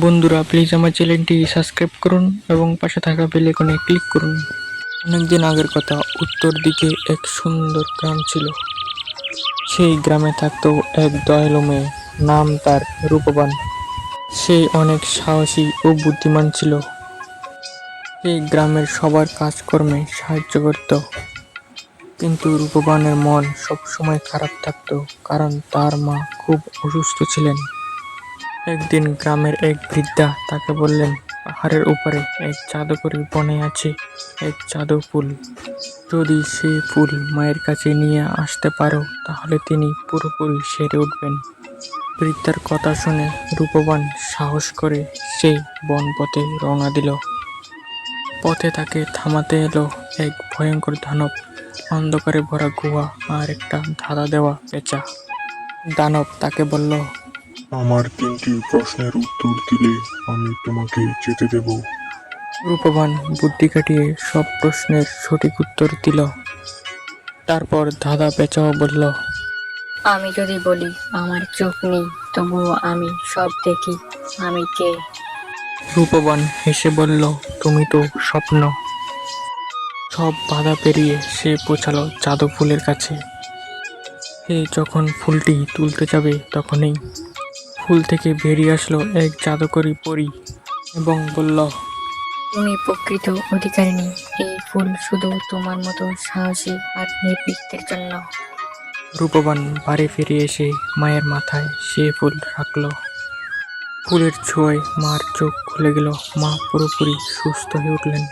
বন্ধুরা প্লিজ আমার চ্যানেলটি সাবস্ক্রাইব করুন এবং পাশে থাকা বেল আইকনে ক্লিক করুন। অনেকদিন আগের কথা, উত্তর দিকে এক সুন্দর গ্রাম ছিল। সেই গ্রামে থাকতো এক দয়ালু মেয়ে, নাম তার রূপবান। সে অনেক সাহসী ও বুদ্ধিমান ছিল। এই গ্রামের সবার কাজকর্মে সাহায্য করত। কিন্তু রূপবানের মন সবসময় খারাপ থাকতো, কারণ তার মা খুব অসুস্থ ছিলেন। একদিন গ্রামের এক বৃদ্ধা তাকে বললেন, পাহাড়ের উপরে এক জাদুকরি বনে আছে, এক জাদু ফুল। যদি সেই ফুল মায়ের কাছে নিয়ে আসতে পারো, তাহলে তিনি পুরোপুরি সেরে উঠবেন। বৃদ্ধার কথা শুনে রূপবান সাহস করে সেই বন পথে রওনা দিল। পথে তাকে থামাতে এলো এক ভয়ঙ্কর দানব, অন্ধকারে ভরা গুহা আর একটা ধাঁধা দেওয়া পেঁচা। দানব তাকে বলল আমার তিনটি প্রশ্নের উত্তর দিলে আমি তোমাকে যেতে দেব। রূপবান বুদ্ধি কাটিয়ে সব প্রশ্নের সঠিক উত্তর দিল। তারপর ধাঁধা পেঁচাও বলল আমি যদি বলি আমার চোখ নেই তবুও আমি সব দেখি আমি কে? রূপবান হেসে বলল তুমি তো স্বপ্ন। সব বাধা পেরিয়ে সে পৌঁছালো জাদু ফুলের কাছে। সে যখন ফুলটি তুলতে যাবে তখনই ফুল থেকে বেরিয়ে আসলো এক জাদুকরি পরী এবং বলল তুমি প্রকৃত অধিকারিণী। এই ফুল শুধু তোমার মতো সাহসী আর নির্ভীকদের জন্য। রূপবান বাড়ি ফিরে এসে মায়ের মাথায় সে ফুল রাখল। ফুলের ছোঁয়ায় মার চোখ খুলে গেল। মা পুরোপুরি সুস্থ হয়ে উঠলেন।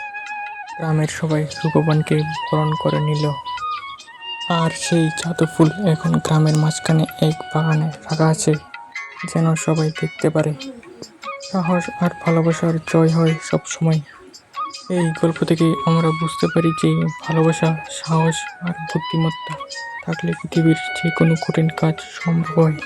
গ্রামের সবাই রূপবানকে বরণ করে নিল। আর সেই জাদু ফুল এখন গ্রামের মাঝখানে এক বাগানে রাখা আছে। যেন সবাই দেখতে পারে। সাহস আর ভালোবাসার জয় হয় সব সময় এই গল্প থেকে আমরা বুঝতে পারি যে ভালোবাসা, সাহস আর বুদ্ধিমত্তা থাকলে পৃথিবীর যে কোনো কঠিন কাজ সম্ভব হয়।